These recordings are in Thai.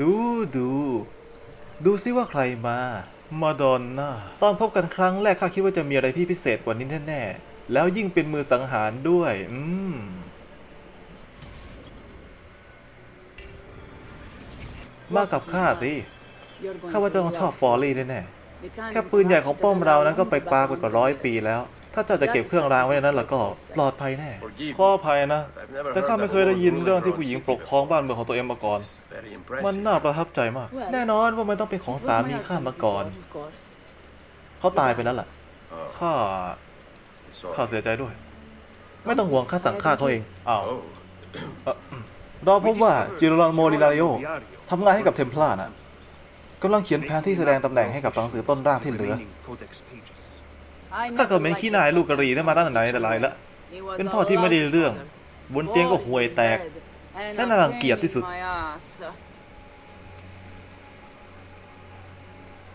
ดูดู ดูซิว่าใครมา มาดอนน่า ตอนพบกันครั้งแรกข้าคิดว่าจะมีอะไรที่พิเศษกว่านี้แน่ๆ แล้วยิ่งเป็นมือสังหารด้วย อืมมากับข้าสิข้าว่าเจ้าต้องชอบฟอร์รี่แน่ๆแค่ปืนใหญ่ของป้อมเรานั้นก็ไปปาไปกว่าร้อยปีแล้ว ถ้าเจ้าจะเก็บเครื่องรางไว้ในนั้นแล้วก็ปลอดภัยแน่ขออภัยนะ แต่ข้าไม่เคยได้ยินเรื่องที่ผู้หญิงปกครองบ้านเมืองของตัวเองมาก่อน มันน่าประทับใจมาก แน่นอนว่ามันต้องเป็นของสามีข้ามาก่อน เขาตายไปแล้วล่ะ ข้า ข้าเสียใจด้วย ไม่ต้องห่วงข้าสั่งฆ่าเขาเองอ้าวเราพบว่าจิโรลอนโมลิลาริโอทำงานให้กับเทมพลานะกำลังเขียนแผนที่แสดงตำแหน่งให้กับตัวหนังสือต้นร่างที่เหลือ ข้าก็เหม็นขี้นายลูกกะหรี่นั่นมาตั้งแต่ไหนแต่ไรละเป็นพ่อที่ไม่ได้เรื่อง บนเตียงก็ห่วยแตกและน่ารังเกียจที่สุด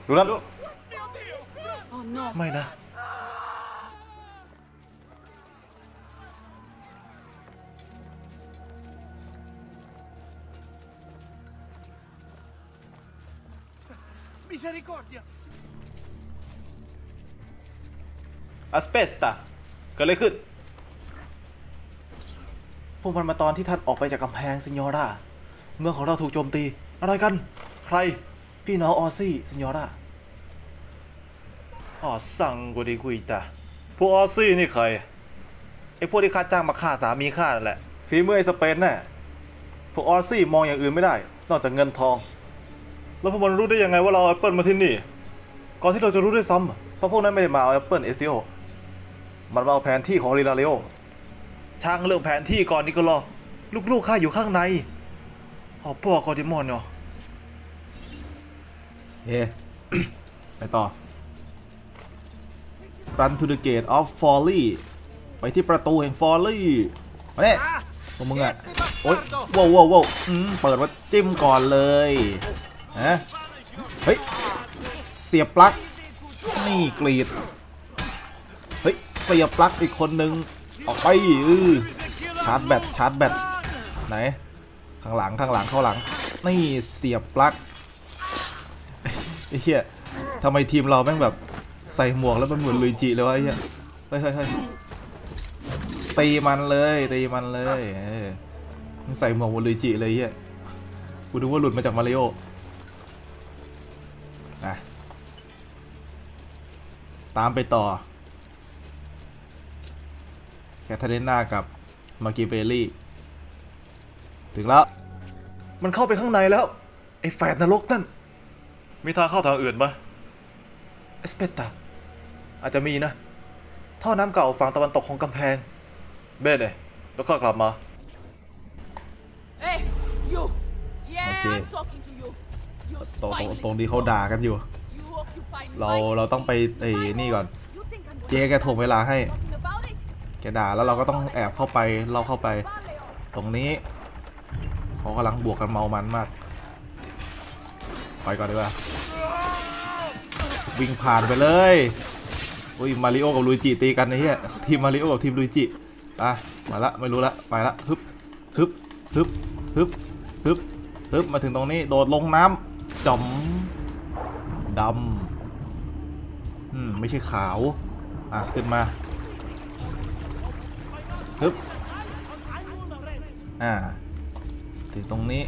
รู้แล้วไม่นะ Misericordia! อั อสเปสตาเกิดอะไรขึ้น พวกมันมาตอนที่ท่านออกไปจากกำแพงซิญญอราเมืองของเราถูกโจมตี อะไรกัน ใคร พี่น้องออซี่ซิญญอราอ๋อสั่งกูดีคุยจ้ะพวกออซี่นี่ใคร ไอ้พวกที่ข้าจ้างมาฆ่าสามีข้านั่นแหละ ฝีมือไอ้สเปนน่ะ พวกออซี่มองอย่างอื่นไม่ได้ นอกจากเงินทอง แล้วพวกมันรู้ได้ยังไงว่าเราเอาแอปเปิลมาที่นี่ ก่อนที่เราจะรู้ด้วยซ้ำเพราะพวกนั้นไม่ได้มาเอาแอปเปิลเอซิโอ มันมาเอาแผนที่ของรีลาเรโอช่างเรื่องแผนที่ก่อนนี่ก็รอลูกๆข้าอยู่ข้างในอ๋อพ่อกอดิมอนเนาะเฮไปต่อ Run to the gate of Folly ไปที่ประตูแห่ง Folly มาเนี่ยพวกมึงอะโอ๊ยว้าวว้าวว้าวอืมเปิดว่าจิ้มก่อนเลยฮะเฮ้ย เสียบปลั๊ก นี่กรีด เฮ้ยเสียบปลั๊กอีกคนนึง ออกไปอือชาร์จแบตชาร์จแบตไหน ข้างหลังข้างหลังข้างหลัง นี่เสียบปลั๊กไอ้เหี้ยทำไมทีมเราแม่งแบบใส่หมวกแล้วมันเหมือนลุยจิเลยวะไอ้เหี้ยเฮ้ยเฮ้ยเฮ้ยตีมันเลยตีมันเลยมึงใส่หมวกเหมือนลุยจิเลยไอ้เหี้ยกูดูว่าหลุดมาจากมาริโอนะตามไปต่อ คทเธอรีนากับมากิเบลลี่ ถึงแล้ว มันเข้าไปข้างในแล้ว ไอ้แฝดนรกนั่น มีทางเข้าทางอื่นปะเอสเปตตาอาจจะมีนะ ท่อน้ำเก่าฝั่งตะวันตกของกำแพง เบสเลยแล้วข้ากลับมา Hey, you! Yeah, Okay. I'm talking to you. You ตรงตรง spineless. ตรงที่เขาด่ากันอยู่ You occupy เรา my เราต้องไปไอ้นี่ก่อน You think I'm เจ๊แกถ่วงเวลาให้ talking about it? แกด่าแล้วเราก็ต้องแอบเข้าไปเราเข้าไป ตรงนี้เขากำลังบวกกันเมามันมากไปก่อนดีกว่าวิ่งผ่านไปเลยอุ้ยมาริโอกับลุยจิตีกันไอ้เหี้ยทีมมาริโอกับทีมลุยจิอะมาละไม่รู้ละไปละฮึบฮึบฮึบฮึบฮึบฮึบมาถึงตรงนี้โดดลงน้ำจอมดำอืมไม่ใช่ขาว อะ ขึ้นมา ฮึบอ่า ถึงตรงนี้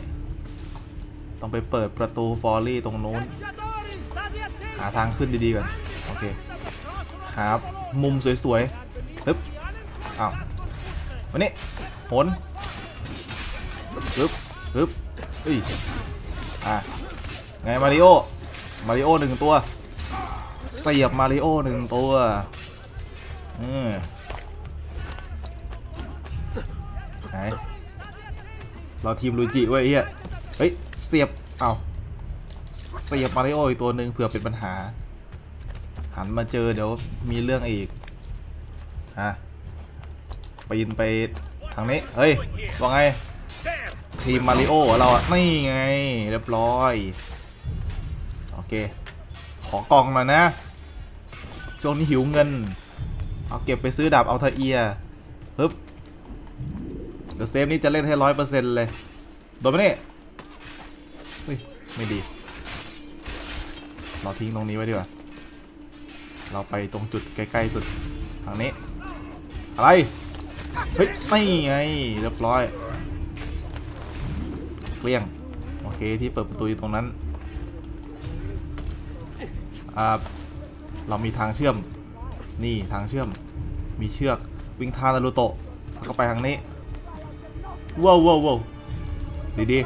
ต้องไปเปิดประตูฟอร์รี่ตรงนู้น หาทางขึ้นดีๆก่อน โอเค หามุมสวยๆฮึบอ้าววันนี้โหนฮึบฮึบเอ้ย อะ ไงมาริโอ มาริโอหนึ่งตัว เสียบมาริโอหนึ่งตัว อืม ไหนเราทีมลูจิเว้ยไอ้เฮียเฮ้ย เสียบ เอาเสียบมาริโออีกตัวหนึ่งเผื่อเป็นปัญหา หันมาเจอเดี๋ยวมีเรื่องอีกฮะปีนไปทางนี้ เฮ้ย ว่าไง ทีมมาริโอเราอะนี่ไง เรียบร้อย โอเค ขอกล่องหน่อยนะ ช่วงนี้หิวเงิน เอาเก็บไปซื้อดาบเอาเทเอียฮึบ เดี๋ยวเซฟนี้จะเล่นให้ร้อยเปอร์เซ็นต์เลย โดนไหมนี่เฮ้ยไม่ดี เราทิ้งตรงนี้ไว้ดีกว่า เราไปตรงจุดใกล้ๆสุด ทางนี้ อะไร เฮ้ยนี่ไงเรียบร้อย เกลี้ยง โอเคที่เปิดประตูอยู่ตรงนั้น อ่า เรามีทางเชื่อม นี่ทางเชื่อม มีเชือกวิ่งทางนารูโตะแล้วก็ไปทางนี้ ว้าวว้าวดีดี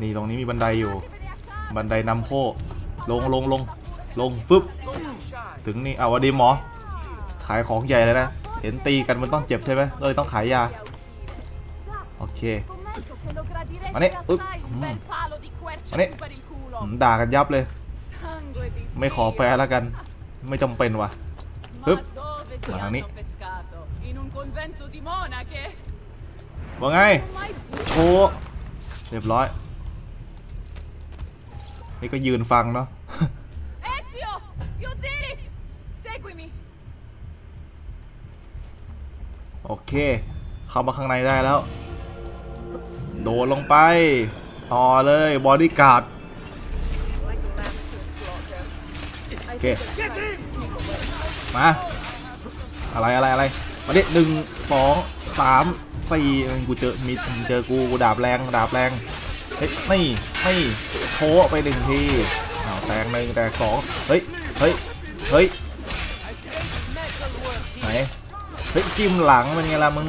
นี่ตรงนี้มีบันไดอยู่ บันไดนำโคลงลงลงลงฟึบถึงนี่เอาวัดีหมอ ขายของใหญ่เลยนะ เห็นตีกันมันต้องเจ็บใช่ไหมเลยต้องขายยา โอเค Scommetto che lo gradiresti Ma ne- assai uh, un bel mm. palo di quercia Ma ne- su per il culo. ผมด่ากันยับเลย ไม่ขอแปลแล้วกัน ไม่จำเป็นว่ะ Ma Hup. dove ti Ma hanno ni- pescato? ว่าไง Non mai โชว์เรียบร้อยนี่ก็ยืนฟังเนาะ Ezio! You did it! Seguimi! โอเค เข้ามาข้างในได้แล้ว โดดลงไป ต่อเลยบอดี้การ์ดโอเค มา อะไรอะไรอะไร มาดิหนึ่งสองสาม สี่กูเจอมีเจอกูกูดาบแรงดาบแรงเฮ้ยนี่นี่โชว์ไปหนึ่งทีอ้าวแตงหนึ่งแตงสองเฮ้ยเฮ้ยเฮ้ยไหนเฮ้ยจิ้มหลังเป็นไงล่ะมึง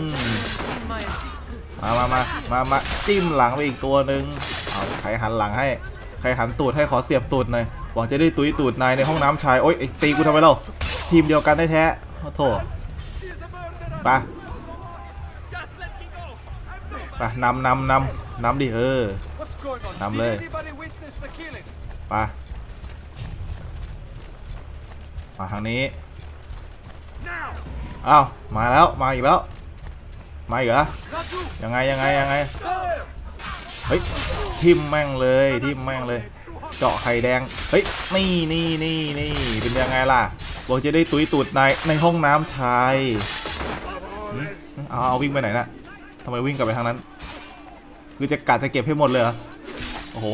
มามามามามาจิ้มหลังไปอีกตัวหนึ่งเอาใครหันหลังให้ใครหันตูดให้ขอเสียบตูดหน่อยหวังจะได้ตุยตูดนายในห้องน้ำชายโอ๊ยไอตีกูทำไมเล่าทีมเดียวกันได้แท้โอ้โถไป ไปนำนำนำนำดิเออ What's going on? Nam Did lê. anybody witness the killing? ไปมาทางนี้อ้าวมาแล้วมาอีกแล้วมาอีกเหรอยังไงยังไงยังไงเฮ้ยทิมแม่งเลยทิมแม่งเลย เจาะไข่แดงเฮ้ยนี่นี่นี่นี่เป็นยังไงล่ะบอกจะได้ตุยตูดในในห้องน้ำชายเอาเอาวิ่งไปไหนน่ะ ทำไมวิ่งกลับไปทางนั้น คือจะกัดจะเก็บให้หมดเลยเหรอโอ้โห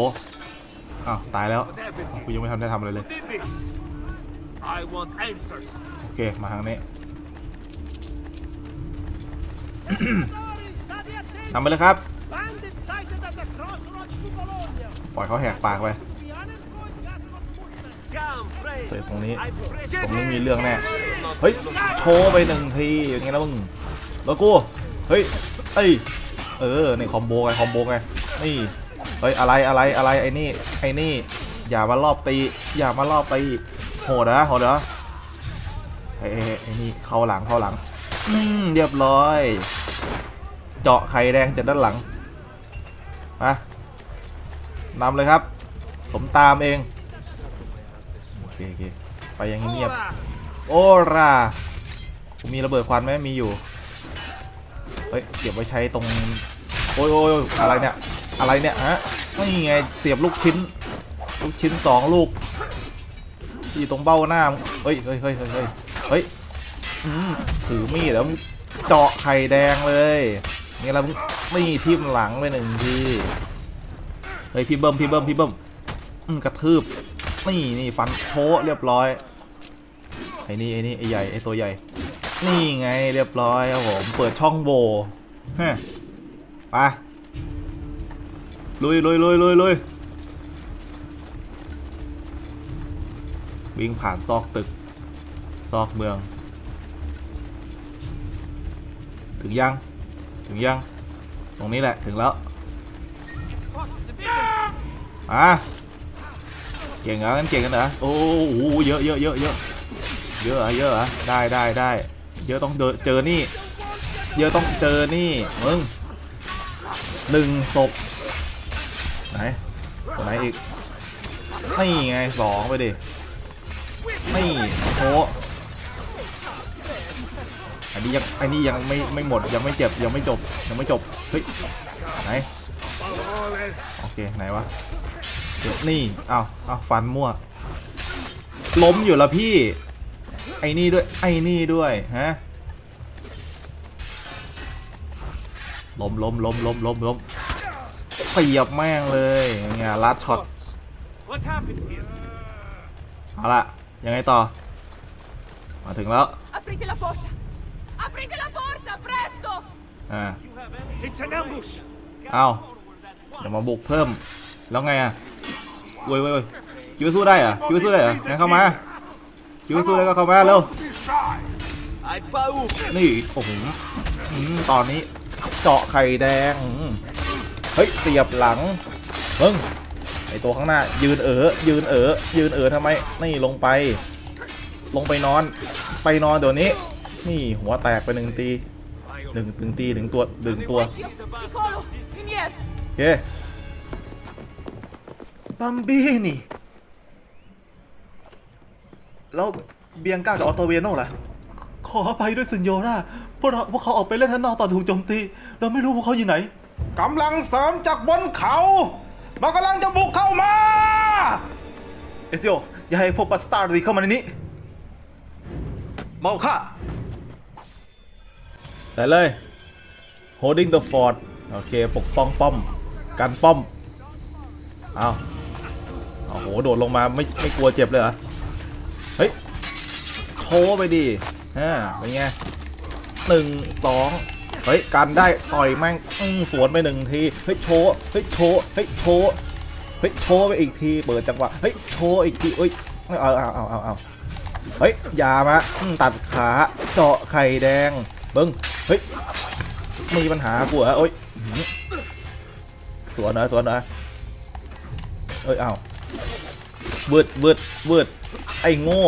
อ้าวตายแล้วกูยังไม่ทันได้ทำอะไรเลย Did this? I want answers. โอเคมาทางนี้นำไปเลยครับ Bandit sighted at the crossroads to Bologna. ปล่อยเขาแหกปากไป The unemployed Gaspard Putman. เฮ้ยตรงนี้ตรงนี้มีเรื่องแน่ เฮ้ย โชว์ไปหนึ่งทีอย่างเงี้ยแล้วมึงแล้วกู เฮ้ยเอ้ยเออในคอมโบไงคอมโบไงนี่เฮ้ยอะไรอะไรอะไรไอ้นี่ไอ้นี่อย่ามารอบตีอย่ามารอบตีโหดนะโหดนะเฮ้ยเฮ้ยเฮ้ยไอ้นี่เข้าหลังเข้าหลังอืมเรียบร้อย เจาะไข่แดงจากด้านหลังมานำเลยครับ ผมตามเองโอเคโอเคไปอยังเงียบโอราผมมีระเบิดควันไหมมีอยู่ เฮ้ยเก็บไว้ใช้ตรงโอ้ยโอ้ยอะไรเนี่ยอะไรเนี่ยฮะนี่ไงเสียบลูกชิ้น ลูกชิ้นสองลูกที่ตรงเบ้าหน้าเฮ้ยเฮ้ยเฮ้ยเฮ้ยเฮ้ยเฮ้ยอืมถือมีดแล้วเจาะไข่แดงเลยนี่แล้วนี่ทิ่มหลังไปหนึ่งทีเฮ้ยพี่เบิ้มพี่เบิ้มพี่เบิ้มกระทืบนี่นี่ฟันโชะเรียบร้อยไอ้นี่ไอ้นี่ไอ้ใหญ่ไอ้ตัวใหญ่ นี่ไงเรียบร้อยครับผมเปิดช่องโหว่ฮะไปลุยลุยลุยลุยลุยวิ่งผ่านซอกตึก ซอกเมือง ถึงยัง ถึงยัง ตรงนี้แหละถึงแล้วอะเก่งเหรองั้นเก่งกันเหรอโอ้โหเยอะเยอะเยอะเยอะเยอะเหรอเยอะได้ได้ได้ เยอะต้องเจอเจอนี่ เยอะต้องเจอนี่มึงหนึ่งศพไหนตัวไหนอีกนี่ไงสองไปดินี่โชว์อันนี้ยังอันนี้ยังไม่ไม่หมดยังไม่เจ็บยังไม่จบยังไม่จบเฮ้ยไหนโอเคไหนวะนี่เอาเอาฟันมั่วล้มอยู่ล้วพี่ ไอ้นี่ด้วย ไอ้นี่ด้วย ฮะล้มล้มล้มล้มล้มล้มเสียบแม่งเลยยังไงลัดช็อต What happened here? เอาละยังไงต่อ มาถึงแล้ว Aprite la porta! Aprite la porta, presto! อ่า It's an ambush. เอาเดี๋ยวมาบุกเพิ่ม แล้วไงอะเว้ยเว้ยเว้ยคิดว่าสู้ได้เหรอะคิดว่าสู้ได้เหรองั้นเข้ามา คิดว่าสู้ได้ก็เข้ามาเร็ว I bow. นี่โอ้โหอืมตอนนี้เจาะไข่แดงอืมเฮ้ยเสียบหลังเบิ้งไอตัวข้างหน้า ยืนเอ๋อยืนเอ๋อยืนเอ๋อทำไมนี่ลงไป ลงไปนอน ไปนอนเดี๋ยวนี้ นี่หัวแตกไปหนึ่งตีหนึ่งหนึ่งตีหนึ่งตัวหนึ่งตัว Ezio, piccolo, indietro! โอเคบัมบี้นี่ แล้วเบียงก้ากับออโตเวียโน่ล่ะ ขออภัยด้วยสินโยราพวกเราพวกเขาออกไปเล่นข้างนอกตอนถูกโจมตี เราไม่รู้พวกเขาอยู่ไหน กำลังเสริมจากบนเขามันกำลังจะบุกเข้ามา เอซิโออย่าให้พวกบัสตาร์ดีเข้ามาในนี้มาเอาค่ะได้เลย holding the fort โอเค ปกป้องป้อม กันป้อม เอาโอ้โห โดดลงมาไม่ไม่กลัวเจ็บเลยเหรอ เฮ้ยโชว์ไปดิอ่าเป็นไงหนึ่งสองเฮ้ยกันได้ต่อยแม่งสวนไปหนึ่งทีเฮ้ยโชว์เฮ้ยโชว์เฮ้ยโชว์เฮ้ยโชว์ไปอีกทีเปิดจังหวะเฮ้ยโชว์อีกทีเอ้ยเอาเอาเอาเอาเอาเฮ้ยยามาอืมตัดขาเจาะไข่แดงเบิ้งเฮ้ยมีปัญหากูเหรอโอ้ยสวนเหรอสวนเหรอเอ้ยเอาบืดบืดบืด ไอ้โง่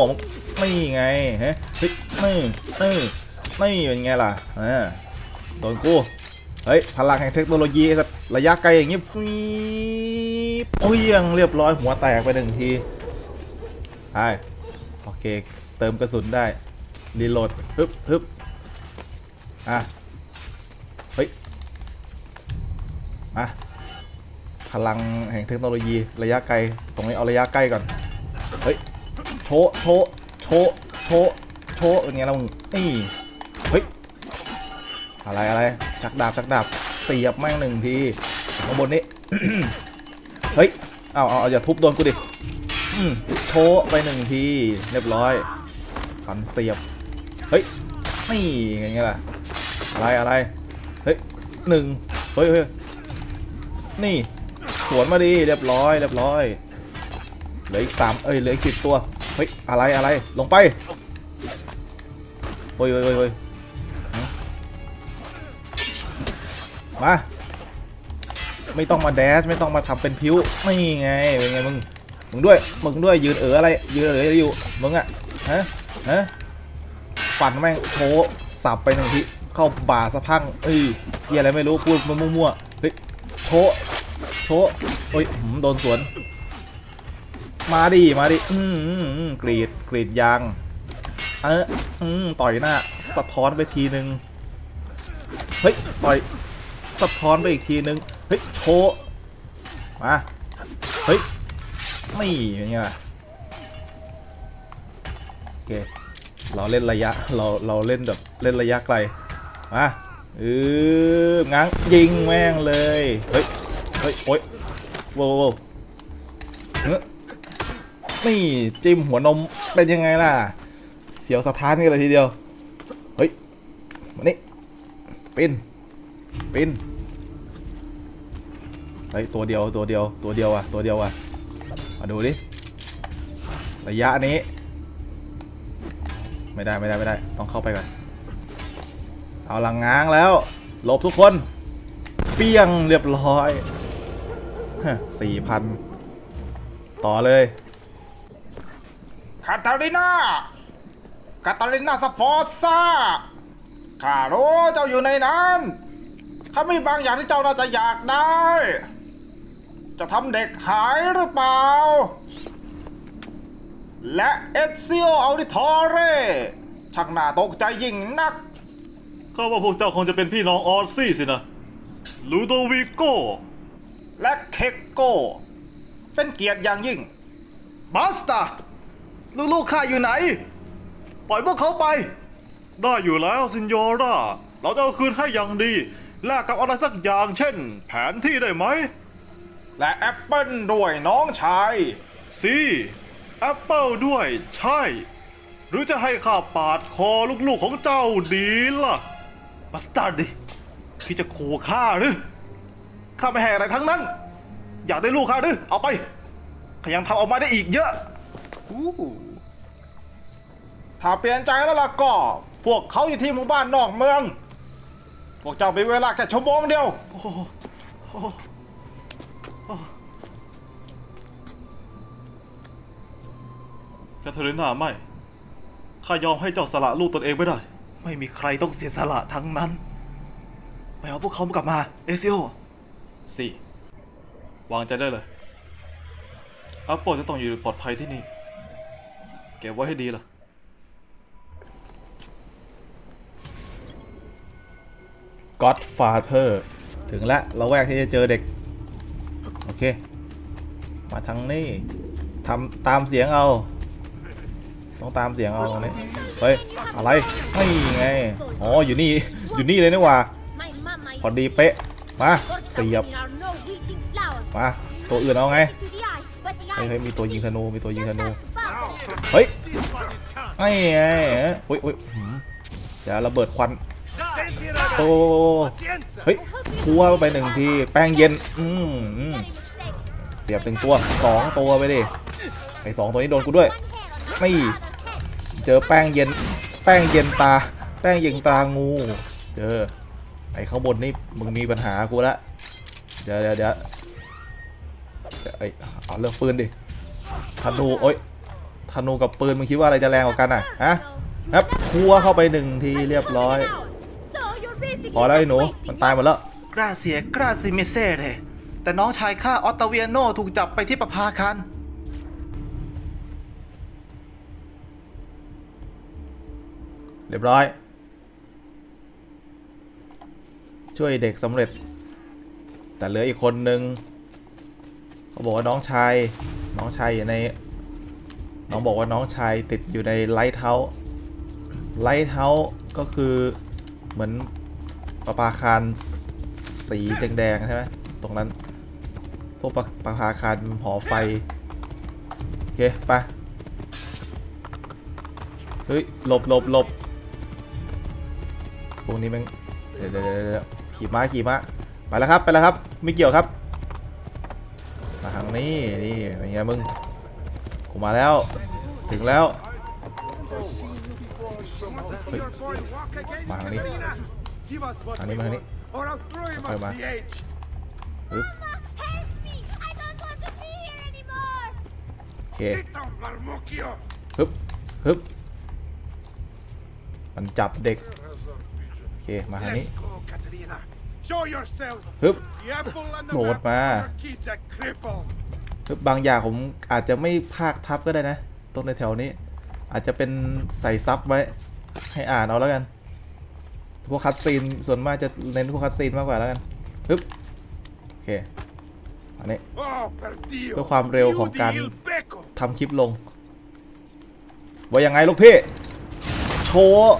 ไม่ไงฮะเฮ้ยนี่นี่นี่เป็นไงล่ะอ่าโดนกูเฮ้ยพลังแห่งเทคโนโลยีสัตว์ระยะไกลอย่างงี้ฟีเปียงเรียบร้อยหัวแตกไปหนึ่งทีใช่โอเค เติมกระสุนได้รีโหลดฮึบฮึบอะเฮ้ยมาพลังแห่งเทคโนโลยีระยะไกล ตรงนี้เอาระยะใกล้ก่อน โชว์โชโชโชว์โชว์เป็นไงล่ะมึงนี่เฮ้ยอะไรอะไรชักดาบชักดาบเสียบแม่งหนึ่งทีข้างบนนี้เฮ้ยเอาเอาอาอย่าทุบโดนกูดิโชไปหนึ่งทีเรียบร้อยพันเสียบเฮ้ยนี่ไงไงล่ะอะไรอะไรเฮ้ยหนึ่งเฮ้ยเฮ้ยนี่สวนมาดีเรียบร้อยเรียบร้อยเหลืออีกสามเอ้ยเหลืออีกสิบตัว เฮ้ยอะไรอะไรลงไปเฮ้ยเฮ้ยเฮ้ยเฮ้ยมา ไม่ต้องมาแดชไม่ต้องมาทำเป็นพิ้วไม่ไงเป็นไงมึงมึงด้วยมึงด้วยยืนเอออะไรยืนเอออยู่มึงอะฮะฮะฟันแม่งโชว์สับไปหนึ่งทีเข้าบ่าสะพังเอ้ยเียอะไรไม่รู้พูดมั่วๆเฮ้ยโชว์โชว์เฮ้ยหืมโดนสวน มาดิ มาดิอืมอืมอืมกรีด กรีดยาง เอออืมต่อยหน้า สะท้อนไปทีนึง เฮ้ย ต่อย สะท้อนไปอีกทีนึง เฮ้ย โชว์ มา เฮ้ย ไม่อย่างเงี้ยโอเค เราเล่นระยะ เรา เราเล่นแบบ เล่นระยะไกล มาเออง้างยิงแม่งเลย เฮ้ย เฮ้ย โอ๊ยโว้โว้วเฮ้ย นี่จิ้มหัวนมเป็นยังไงล่ะ เสียวสะท้านกันเลยทีเดียว เฮ้ยมานี่ปินปินเฮ้ยตัวเดียวตัวเดียวตัวเดียวอะตัวเดียวอะมาดูดิระยะนี้ ไม่ได้ไม่ได้ไม่ได้ต้องเข้าไปก่อนเอาลังง้างแล้วหลบทุกคน เปี้ยงเรียบร้อยสี่พันต่อเลย คาตาลิน่าคาตาลิน่าสฟอร์ซ่าข้ารู้เจ้าอยู่ในนั้นข้ามีบางอย่างที่เจ้าน่าจะอยากได้ จะทำเด็กหายหรือเปล่า และเอซิโออัลดิทอเรช่างน่าตกใจยิ่งนักข้าว่าพวกเจ้าคงจะเป็นพี่น้องออสซี่สินะลูโดวิโกและเคกโกเป็นเกียรติอย่างยิ่งบาสตา ลูกๆข้าอยู่ไหน ปล่อยพวกเขาไป ได้อยู่แล้วซินโยราเราจะเอาคืนให้อย่างดี แลกกับอะไรสักอย่างเช่น แผนที่ได้ไหม และแอปเปิลด้วยน้องชายสิแอปเปิลด้วยใช่ หรือจะให้ข้าปาดคอลูกๆของเจ้าดีล่ะบัสตาร์ดดิที่จะขู่ข้าหรือข้าไม่ให้อะไรทั้งนั้น อยากได้ลูกข้าหรือเอาไปข้ายังทำออกมาได้อีกเยอะ ถ้าเปลี่ยนใจแล้วล่ะก็ พวกเขาอยู่ที่หมู่บ้านนอกเมือง พวกเจ้ามีเวลาแค่ชั่วโมงเดียวโอ้โหโอ้โหโอ้โหแคทเธอรีนาไม่ ข้ายอมให้เจ้าสละลูกตนเองไม่ได้ ไม่มีใครต้องเสียสละทั้งนั้น ไปเอาพวกเขากลับมา เอซิโอ สี่ วางใจได้เลยอัปโปจะต้องอยู่ปลอดภัยที่นี่ เก็บไว้ให้ดีล่ะ Godfather ถึงแล้วเราแวกที่จะเจอเด็ก โอเค มาทางนี้ทำตามเสียงเอา ต้องตามเสียงเอาตรงนี้เฮ้ย อะไรไม่ไง อ๋อ อยู่นี่ อยู่นี่เลยนี่หว่า My mama พอดีเป๊ะ มาเสียบ women are no reaching flowers. มา ตัวอื่นเอาไง To the eye, but the เฮ้ย eye เฮ้ยมีตัวยิงธนู มีตัวยิงธ just นู has to bounce. เฮ้ยไอ้ไงเฮ้ยเฮ้ยหืมเดี๋ยวระเบิดควัน โอ้เฮ้ยคั่วไปหนึ่งที แป้งเย็น อืมเสียบหนึ่งตัวสองตัวไปดิ ไอสองตัวนี้โดนกูด้วย ไม่ เจอแป้งเย็น แป้งเย็นตา แป้งเย็นตางู เจอ ไอข้างบนนี่มึงมีปัญหากูละ เดี๋ยวเดี๋ยวเดี๋ยวไอเอาเรื่องปืนดิธนูโอ๊ยธนูกับปืนมึงคิดว่าอะไรจะแรงกว่ากันอะ ฮะครับคั่วเข้าไปหนึ่งทีเรียบร้อย พอแล้วไอ้หนู just wasting มันตายหมดแล้วกราเซียกราซิเมเซ่เลย แต่น้องชายข้าออตตาเวียโนถูกจับไปที่ประภาคันเรียบร้อย ช่วยเด็กสำเร็จ แต่เหลืออีกคนนึงเขาบอกว่าน้องชาย น้องชายอยู่ใน น้องบอกว่าน้องชายติดอยู่ในไลท์เท้าไลท์เท้าก็คือเหมือน ประภาคารสีแดงๆใช่ไหมตรงนั้น พวกประประภาคารหอไฟ โอเค ไป เฮ้ย หลบหลบหลบพวกนี้มันเดี๋ยวเดี๋ยวเดเดขี่ม้าขี่ม้าไปแล้วครับ ไปแล้วครับ ไม่เกี่ยวครับ มาทางนี้ นี่เป็นไงมึง กูมาแล้ว ถึงแล้ว มาทางนี้ ทางนี้มาทางนี้ค่อยมาปึ๊บ Help me! I don't want to be here anymore. โอเคฮึบฮึบมันจับเด็ก โอเค มาทางนี้ go, Katerina. Show yourself. ฮึบ The apple and the Lột map mà. of our kids a cripple. คือบางอย่างผมอาจจะไม่ภาคทับก็ได้นะตรงในแถวนี้ อาจจะเป็นใส่ซับไว้ ให้อ่านเอาแล้วกัน พวกคัดซีนส่วนมากจะเน้นพวกคัดซีนมากกว่าแล้วกันฮึบโอเคอันนี้ Oh, per Dio. เพื่อความเร็วของการทำคลิปลง ว่ายังไงลูกพี่ โชว์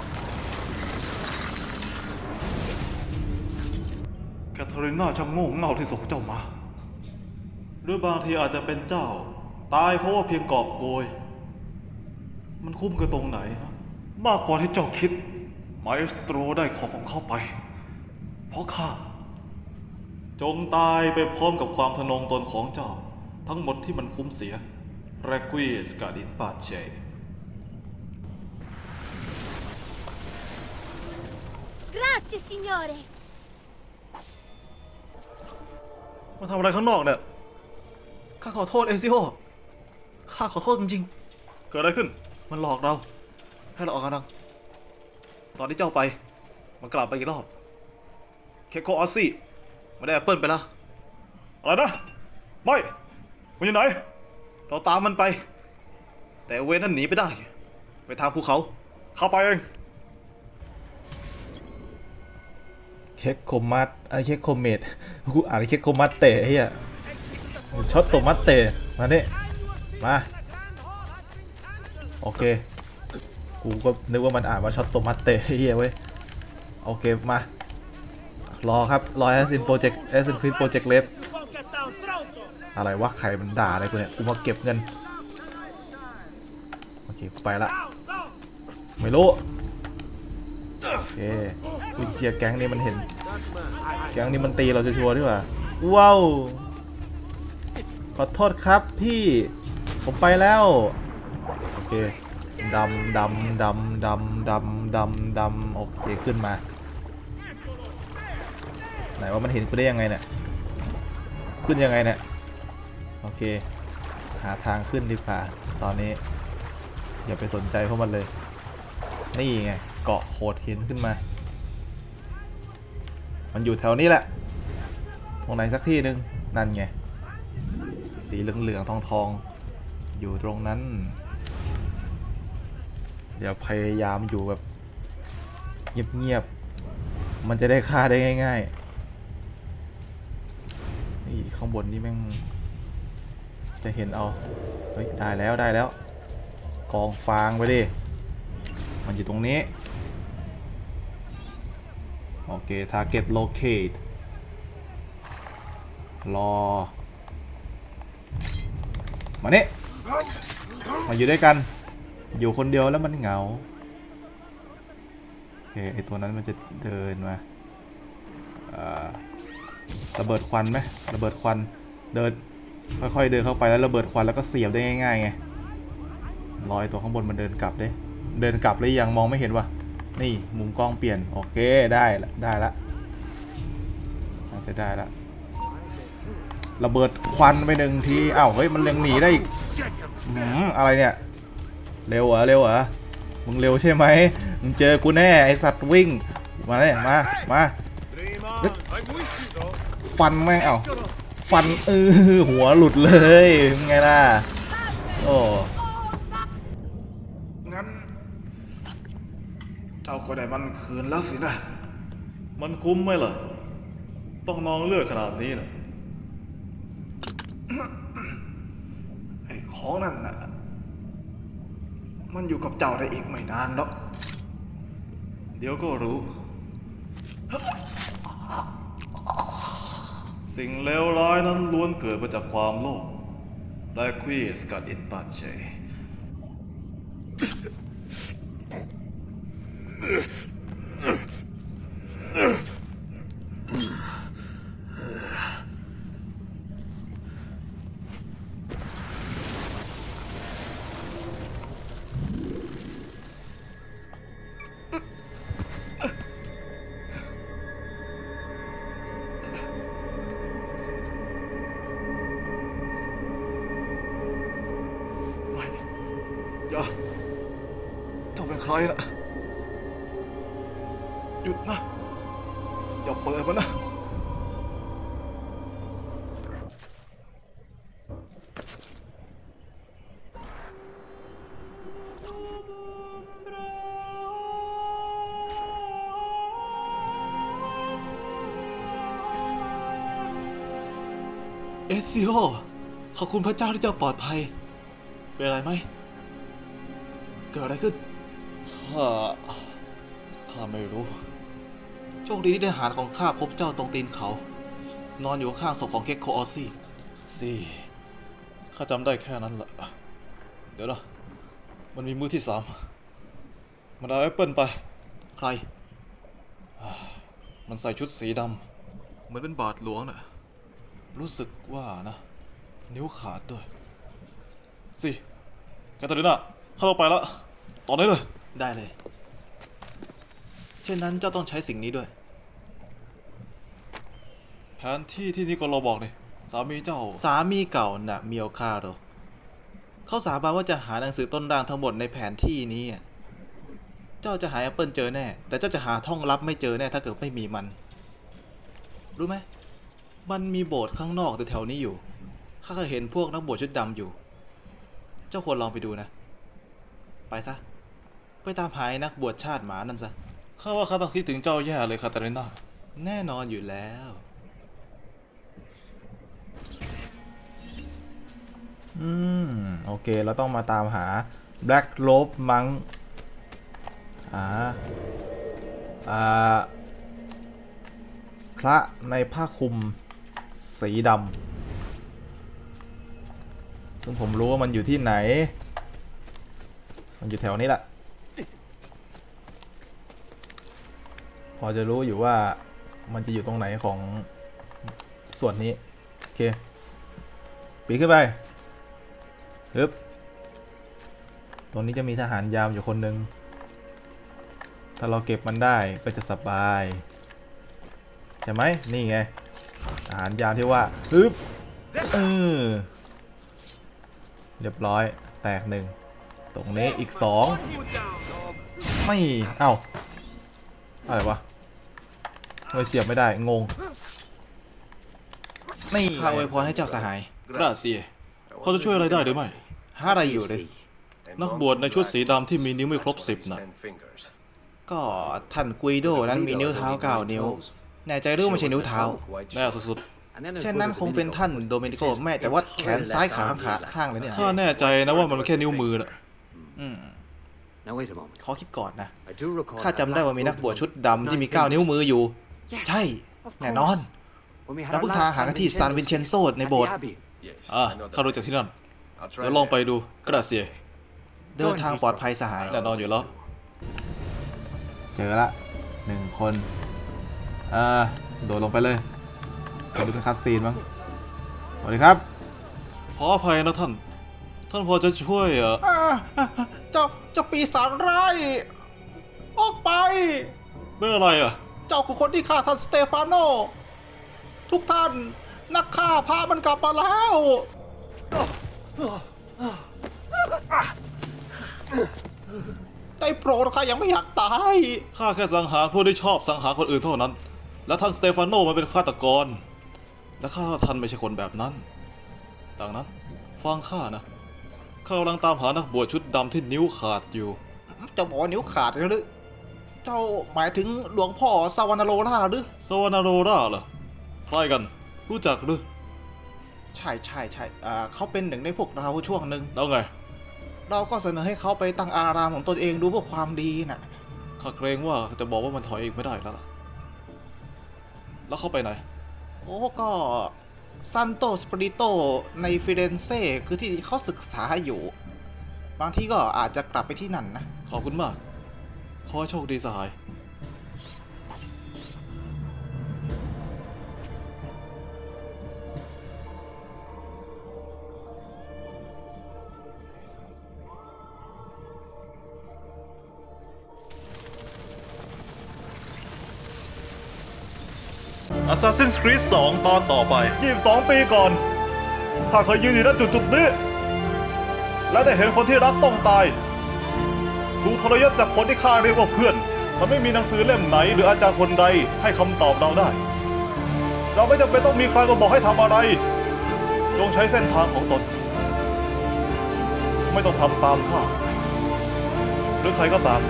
แคทเธอรีนาช่างโง่เง่าที่ส่งเจ้ามา หรือบางทีอาจจะเป็นเจ้า ตายเพราะว่าเพียงกอบโกย มันคุ้มกันตรงไหนฮะมากกว่าที่เจ้าคิด ไมสโตรได้ของของเขาไป เพราะข้า จงตายไปพร้อมกับความทะนงตนของเจ้า ทั้งหมดที่มันคุ้มเสีย r e q u i e s c a d i n p a c e Grazie, signore. มาทำอะไรข้างนอกเนี่ย ข้าขอโทษเอซิโอ ข้าขอโทษจริงๆ เกิดอะไรขึ้น มันหลอกเรา ให้เราออกกำลัง ตอนที่เจ้าไป มันกลับไปอีกรอบ เคโคออสซี่ไม่ได้แอปเปิลไปแล้ว อะไรนะ ไม่ มันอยู่ไหน เราตามมันไป แต่เวนั้นหนีไปได้ ไปทางภูเขา เข้าไปเอง เคโคมัสไอเคโคเมดกูอ่านเคโคมัสเตะเฮียช็อตโตมัสเตะมาเนี่ยมา โอเค กูก็นึกว่ามันอ่านว่าช็อตโตมัสเตเฮียเว้ย โอเค มา รอครับ รอแอสซินโปรเจกต์แอสซินคริสโปรเจกต์เลสอะไรวะใครมันด่าอะไรกูเนี่ย กูมาเก็บเงิน โอเคกูไปละ ไม่รู้ โอเควิเชียแก๊งนี้มันเห็น แก๊งนี้มันตีเราชัวร์ๆดีกว่า ว้าว ขอโทษครับพี่ ผมไปแล้ว โอเค ดำดำดำดำดำดำดำโอเคขึ้นมา ไหนว่ามันเห็นกูได้ยังไงเนี่ย ขึ้นยังไงเนี่ย โอเค หาทางขึ้นดีกว่า ตอนนี้ อย่าไปสนใจพวกมันเลย นี่ไง เกาะโขดหินขึ้นมา มันอยู่แถวนี้แหละ ตรงไหนสักที่หนึ่งนั่นไง สีเหลืองๆทองๆ อยู่ตรงนั้น เดี๋ยวพยายามอยู่แบบเงียบๆ มันจะได้ฆ่าได้ง่ายๆ นี่ข้างบนนี่แม่ง จะเห็นเอา เฮ้ย ได้แล้วได้แล้ว กองฟางไปดิ มันอยู่ตรงนี้ โอเค target locate รอ มาเนี่มาอยู่ด้วยกัน อยู่คนเดียวแล้วมันเหงาโอเคไอตัวนั้นมันจะเดินมาระเบิดควันไหมระเบิดควันเดินค่อยๆเดินเข้าไปแล้วระเบิดควันแล้วก็เสียบได้ง่ายๆไงรอยตัวข้างบนมันเดินกลับเด้เดินกลับแล้วยังมองไม่เห็นวะนี่มุมกล้องเปลี่ยนโอเคได้ละได้ละน่าจะได้ละระเบิดควันไปหนึ่งทีอ้าวเฮ้ยมันเล็งหนีได้อีกหืมอะไรเนี่ย เร็วเหรอเร็วเหรอมึงเร็วใช่ไหมมึงเจอกูแน่ไอสัตว์วิ่งมาเลยมามาฟันแม่งเอ้าฟันเออหัวหลุดเลยเป็นไงล่ะโอ้งั้นเจ้าก็ได้มันคืนแล้วสินะมันคุ้มไหมล่ะต้องนองเลือดขนาดนี้นะไอ้ของนั่นน่ะ มันอยู่กับเจ้าได้อีกไม่นานหรอก เดี๋ยวก็รู้ สิ่งเลวร้ายนั้นล้วนเกิดมาจากความโลภและควีสกัดอินปาเช หยุดนะอย่าเปิดมันนะเอซิโอขอบคุณพระเจ้าที่เจ้าปลอดภัย เป็นไรไหม เกิดอะไรขึ้น ข้า ข้าไม่รู้ โชคดีที่ทหารของข้าพบเจ้าตรงตีนเขา นอนอยู่ข้างศพของเก็กโคออซี่สี่ข้าจำได้แค่นั้นแหละเดี๋ยวนะมันมีมือที่สามมันเอาแอปเปิลไป ใครอ่ามันใส่ชุดสีดำเหมือนเป็นบาทหลวงน่ะรู้สึกว่านะ นิ้วขาดด้วยสิแคทเธอรีนาเข้าไปแล้วตอนนี้เลย ได้เลย เช่นนั้นเจ้าต้องใช้สิ่งนี้ด้วยแผ นที่ที่นิโคลบอกนี่สามีเจ้า สามีเก่าน่ะเมียวคาโรเขาสาบานว่าจะหาหนังสือต้นร่างทั้งหมดในแผนที่นี้อะเจ้าจะหาแอปเปิลเจอแน่ แต่เจ้าจะหาท่องลับไม่เจอแน่ถ้าเกิดไม่มีมัน รู้ไหม มันมีโบสถ์ข้างนอกแถวๆนี้อยู่ ข้าเคยเห็นพวกนักบวชชุดดำอยู่ เจ้าควรลองไปดูนะ ไปซะ ไปตามหายนักบวชชาติหมานั่นซะ ข้าว่าข้าต้องคิดถึงเจ้าแย่เลยคาตาลิน่าแน่นอนอยู่แล้ว อืม โอเค เราต้องมาตามหา Black Robe Monk อ่าอ่า พระในผ้าคลุมสีดำ ซึ่งผมรู้ว่ามันอยู่ที่ไหน มันอยู่แถวนี้แหละ พอจะรู้อยู่ว่ามันจะอยู่ตรงไหนของส่วนนี้ โอเค ปีขึ้นไป ฮึบตรงนี้จะมีทหารยามอยู่คนหนึ่งถ้าเราเก็บมันได้ก็จะสบาย ใช่ไหมนี่ไงทหารยามที่ว่าฮึบเออเรียบร้อยแตกหนึ่งตรงนี้อีกสองไม่เอ้าอะไรวะไมเสียบไม่ได้งงนี่ข้าอวยพรให้เจ้าสหายกราเซียเขาจะช่วยอะไรได้หรือไม่ หาอะไรอยู่เลยนักบวชในชุดสีดำที่มีนิ้วไม่ครบสิบนะก็ท่านกุยโดนั้นมีนิ้วเท้าเก้านิ้ว แน่ใจหรือว่าไม่ใช่นิ้วเท้า แน่สุดๆเช่นนั้นคงเป็นท่านโดเมนิโกแม่แต่ว่าแขนซ้ายขาทั้งขาข้างเลยเนี่ยข้าแน่ใจนะว่ามันแค่นิ้วมือนะอืม Now wait a moment. ขอคิดก่อนนะ I do recall ข้าจำได้ว่ามีนักบวชชุดดำที่มีเก้านิ้วมืออยู่ ใช่ แน่นอน when we had เรา our เพิ่ง last ทาหารกันที่ซานวินเชนโซในโบสถ์ at the Abbey. อ่าข้ารู้จากที่นั่น เดี๋ยวลองไปดูกราเซียเดินทางปลอดภัยสหายแน่นอนอยู่แล้ว เจอละหนึ่งคนอ่าโดดลงไปเลยไปดูเป็นคัดซีนมั้งสวัสดีครับ ขออภัยนะท่าน ท่านพอจะช่วยเอ่อเจ้าเจ้าปีศาจร้ายออกไปเป็นอะไรอะ เจ้าคือคนที่ฆ่าท่านสเตฟานโน ทุกท่านนักฆ่าพามันกลับมาแล้ว ได้โปรดข้ายังไม่อยากตาย ข้าแค่สังหารผู้ที่ชอบสังหารคนอื่นเท่านั้น และท่านสเตฟานโนมันเป็นฆาตกร และข้าท่านไม่ใช่คนแบบนั้น ดังนั้น ฟังข้านะ ข้ากำลังตามหานักบวชชุดดำที่นิ้วขาดอยู่ เจ้าบอกว่านิ้วขาดหรือ เจ้าหมายถึงหลวงพ่อซาวานาโรล่าหรือ สวานาโรราเหรอ ใครกัน รู้จักหรือ ใช่ใช่ใช่อ่าเขาเป็นหนึ่งในพวกเราช่วงหนึ่งแล้วไง เราก็เสนอให้เขาไปตั้งอารามของตนเองดูเพื่อความดีน่ะ ข้าเกรงว่าจะบอกว่ามันถอยเองไม่ได้แล้วล่ะ แล้วเข้าไปไหน โอ้ก็ซันโตสปริโตในฟิเรนเซ่คือที่เขาศึกษาอยู่ บางทีก็อาจจะกลับไปที่นั่นนะ ขอบคุณมาก ขอให้โชคดีสหาย Assassin's Creed 2 ตอนต่อไป 22 ปีก่อน ข้าเคยยืนอยู่ณจุดจุดนี้ และได้เห็นคนที่รักต้องตายถูทรยศจากคนที่ข้าเรียกว่าเพื่อน มันไม่มีหนังสือเล่มไหน หรืออาจารย์คนใดให้คำตอบเราได้ เราไม่จำเป็นต้องมีใครมาบอกให้ทำอะไร จงใช้เส้นทางของตน ไม่ต้องทำตามข้า หรือใครก็ตาม